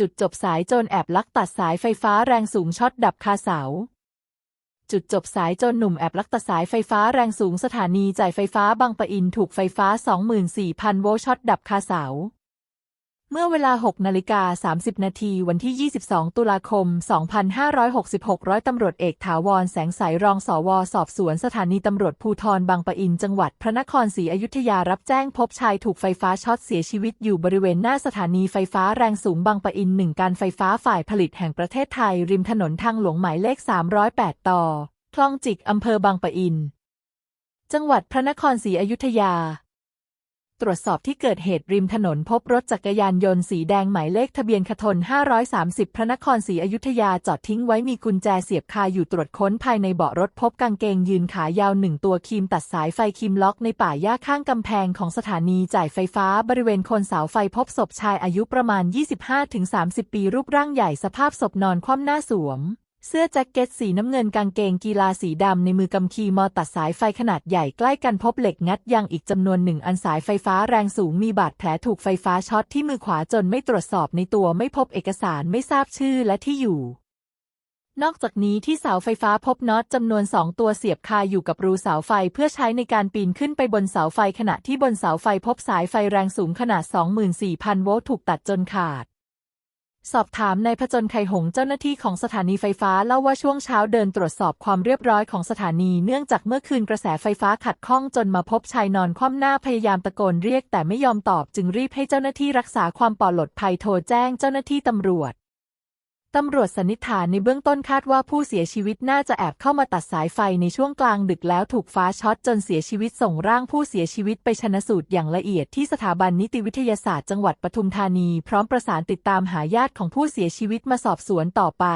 จุดจบสายโจรแอบลักตัดสายไฟฟ้าแรงสูงช็อตดับคาเสา จุดจบสายโจรหนุ่มแอบลักตัดสายไฟฟ้าแรงสูงสถานีจ่ายไฟฟ้าบางปะอินถูกไฟฟ้า 24,000 โวลต์ช็อตดับคาเสา เมื่อเวลา 6 นาฬิกา 30 นาทีวันที่ 22 ตุลาคม 2566 ร้อยตำรวจเอกถาวร แสงใสรองสว สอบสวนสถานีตำรวจภูธรบางปะอิน จังหวัดพระนครศรีอยุธยารับแจ้งพบชายถูกไฟฟ้าช็อตเสียชีวิตอยู่บริเวณหน้าสถานีไฟฟ้าแรงสูงบางปะอินหนึ่งการไฟฟ้าฝ่ายผลิตแห่งประเทศไทย ริมถนนทางหลวงหมายเลข 308 ต่อ คลองจิกอำเภอบางปะอิน จังหวัดพระนครศรีอยุธยา ตรวจสอบที่เกิดเหตุริมถนนพบรถจักรยานยนต์สีแดงหมายเลขทะเบียนขทน 530 พระนครศรีอยุธยาจอดทิ้งไว้มีกุญแจเสียบคาอยู่ตรวจค้นภายในเบาะรถพบกางเกงยืนขายาวหนึ่งตัวครีมตัดสายไฟครีมล็อกในป่าหญ้าข้างกำแพงของสถานีจ่ายไฟฟ้าบริเวณโคนเสาไฟพบศพชายอายุประมาณ 25-30 ปีรูปร่างใหญ่สภาพศพนอนคว่ำหน้าสวม เสื้อแจ็คเก็ตสีน้ำเงินกางเกงกีฬาสีดำในมือกำคีมอตัดสายไฟขนาดใหญ่ใกล้กันพบเหล็กงัดยางอีกจำนวนหนึ่งอันสายไฟฟ้าแรงสูงมีบาดแผลถูกไฟฟ้าช็อตที่มือขวาจนไม่ตรวจสอบในตัวไม่พบเอกสารไม่ทราบชื่อและที่อยู่ นอกจากนี้ที่เสาไฟฟ้าพบน็อตจำนวนสองตัวเสียบคาอยู่กับรูเสาไฟเพื่อใช้ในการปีนขึ้นไปบนเสาไฟขณะที่บนเสาไฟพบสายไฟแรงสูงขนาด 24,000 โวลต์ถูกตัดจนขาด สอบถามนายพจนไข่หงเจ้าหน้าที่ของสถานีไฟฟ้าเล่าว่าช่วงเช้าเดินตรวจสอบความเรียบร้อยของสถานีเนื่องจากเมื่อคืนกระแสไฟฟ้าขัดข้องจนมาพบชายนอนคว่ำหน้าพยายามตะโกนเรียกแต่ไม่ยอมตอบจึงรีบให้เจ้าหน้าที่รักษาความปลอดภัยโทรแจ้งเจ้าหน้าที่ตำรวจ ตำรวจสันนิษฐานในเบื้องต้นคาดว่าผู้เสียชีวิตน่าจะแอบเข้ามาตัดสายไฟในช่วงกลางดึกแล้วถูกฟ้าช็อตจนเสียชีวิตส่งร่างผู้เสียชีวิตไปชนสูตรอย่างละเอียดที่สถาบันนิติวิทยาศาสตร์จังหวัดปทุมธานี พร้อมประสานติดตามหาญาติของผู้เสียชีวิตมาสอบสวนต่อไป